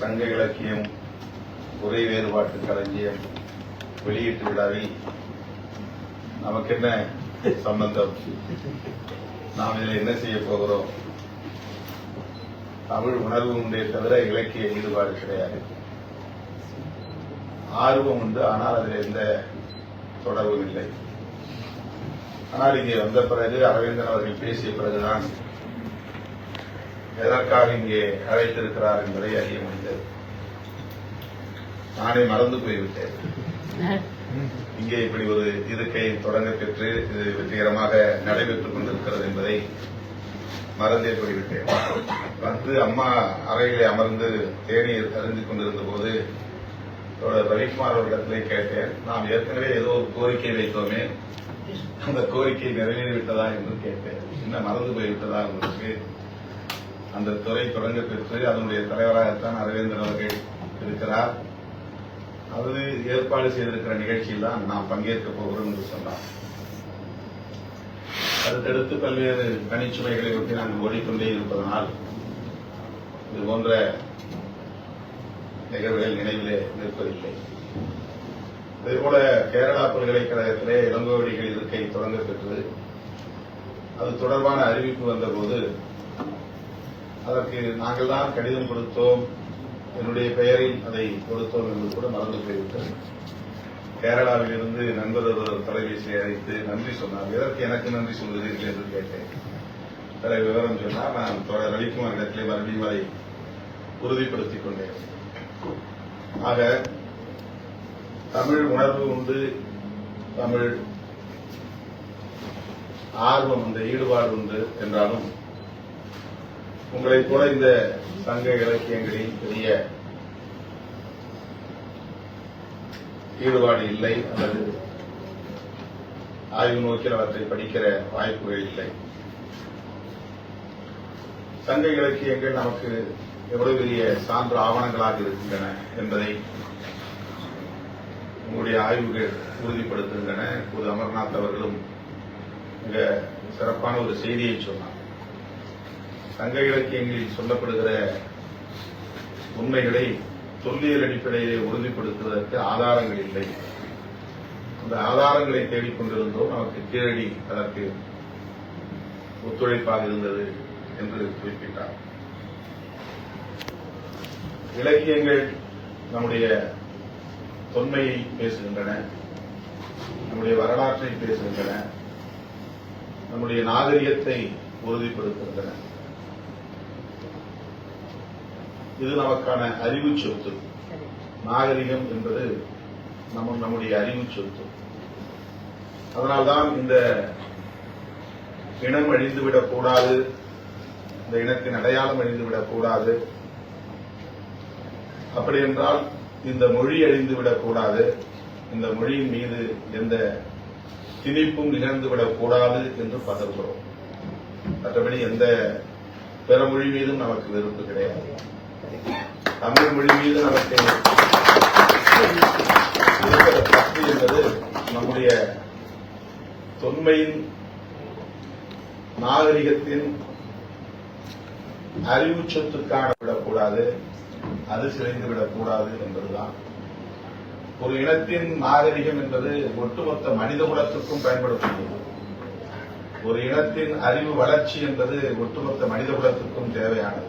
சங்க இலக்கியம் உரை வேறுபாட்டு களஞ்சியம் வெளியீட்டு விழாவில் நமக்கு என்ன சம்பந்தம்? நாம் இதில் என்ன செய்ய போகிறோம்? தமிழ் உணர்வு உண்டே தவிர இலக்கிய ஈடுபாடு கிடையாது. ஆர்வம் உண்டு ஆனால் அதில் எந்த தொடர்பும் இல்லை. ஆனால் இங்கே வந்த பிறகு அரவிந்தன் அவர்கள் பேசிய பிறகுதான் எதற்காக இங்கே அழைத்திருக்கிறார் என்பதை அறிய முடிந்தது. நானே மறந்து போய்விட்டேன். இங்கே இப்படி ஒரு இருக்கை தொடங்க பெற்று இது வெற்றிகரமாக நடைபெற்றுக் கொண்டிருக்கிறது என்பதை மறந்தே போய்விட்டேன். வந்து அம்மா அறையிலே அமர்ந்து தேநீர் அறிந்து கொண்டிருந்த போது ரவிக்குமார் அவர்களிடத்திலே கேட்டேன் நாம் ஏற்கனவே ஏதோ ஒரு கோரிக்கை வைத்தோமே அந்த கோரிக்கை நிறைவேறிவிட்டதா? என்று கேட்டேன். என்ன மறந்து போய்விட்டதா உங்களுக்கு? அந்த துறை தொடங்க பெற்று அதனுடைய தலைவராகத்தான் அரவிந்தன் அவர்கள் இருக்கிறார். அது ஏற்பாடு செய்திருக்கிற நிகழ்ச்சியில் தான் நாம் பங்கேற்க போகிறோம் என்று சொன்னார். அடுத்தடுத்து பல்வேறு பணிச்சுமைகளை ஒட்டி நாங்கள் ஓடிக்கொண்டே இருப்பதனால் இது போன்ற நிகழ்வுகள் நினைவிலே நிற்பதில்லை. அதேபோல கேரளா பல்கலைக்கழகத்திலே இளங்கோவடிகள் இருக்கை தொடங்க பெற்றது. அது தொடர்பான அறிவிப்பு வந்தபோது அதற்கு நாங்கள் தான் கடிதம் கொடுத்தோம் என்னுடைய பெயரில் அதை கொடுத்தோம் என்று கூட மறந்து போய்விட்டது. கேரளாவில் இருந்து நண்பர் ஒருவர் தொலைபேசியை அழைத்து நன்றி சொன்னார். எதற்கு எனக்கு நன்றி சொல்கிறீர்கள் என்று கேட்டேன். பிற விவரம் சொன்னால் நான் தொடர் ரவிக்குமார் இடத்திலே மறுபடியும் அதை உறுதிப்படுத்திக் கொண்டேன். ஆக தமிழ் உணர்வு உண்டு. தமிழ் ஆர்வம் உண்டு ஈடுபாடு உண்டு என்றாலும் உங்களை போல இந்த சங்க இலக்கியங்களில் பெரிய ஈடுபாடு இல்லை அல்லது ஆய்வு நோக்கில் அவற்றை படிக்கிற வாய்ப்புகள் இல்லை. சங்க இலக்கியங்கள் நமக்கு எவ்வளவு பெரிய சான்று ஆவணங்களாக இருக்கின்றன என்பதை உங்களுடைய ஆய்வுகள் உறுதிப்படுத்துகின்றன. இப்போது அமர்நாத் அவர்களும் மிக சிறப்பான ஒரு செய்தியை சொன்னார். சங்க இலக்கியங்களில் சொல்லப்படுகிற உண்மைகளை தொல்லியல் அடிப்படையிலே உறுதிப்படுத்துவதற்கு ஆதாரங்கள் இல்லை. அந்த ஆதாரங்களை தேடிக்கொண்டிருந்தோம். நமக்கு கீழடி அதற்கு ஒத்துழைப்பாக இருந்தது என்று குறிப்பிட்டார். இலக்கியங்கள் நம்முடைய தொன்மையை பேசுகின்றன நம்முடைய வரலாற்றை பேசுகின்றன நம்முடைய நாகரிகத்தை உறுதிப்படுத்துகின்றன. இது நமக்கான அறிவு சொத்து நாகரிகம் என்பது நம்ம நம்முடைய அறிவு சொத்து அதனால்தான் இந்த இனம் அழிந்துவிடக் கூடாது. இந்த இனத்தின் அடையாளம் அழிந்துவிடக் கூடாது. அப்படி என்றால் இந்த மொழி அழிந்துவிடக் கூடாது. இந்த மொழியின் மீது எந்த திணிப்பும் நிகழ்ந்துவிடக் கூடாது என்று பதறுகிறோம். மற்றபடி எந்த பிற மொழி மீதும் நமக்கு வெறுப்பு கிடையாது. தமிழ் மொழி மீது நமக்கு பக்தி என்பது நம்முடைய தொன்மையின் நாகரிகத்தின் அறிவு சொத்துக்கான விடக்கூடாது அது சிதைந்து விடக்கூடாது என்பதுதான். ஒரு இனத்தின் நாகரிகம் என்பது ஒட்டுமொத்த மனித குலத்துக்கும் பயன்படக்கூடியது ஒரு இனத்தின் அறிவு வளர்ச்சி என்பது ஒட்டுமொத்த மனித குலத்துக்கும் தேவையானது.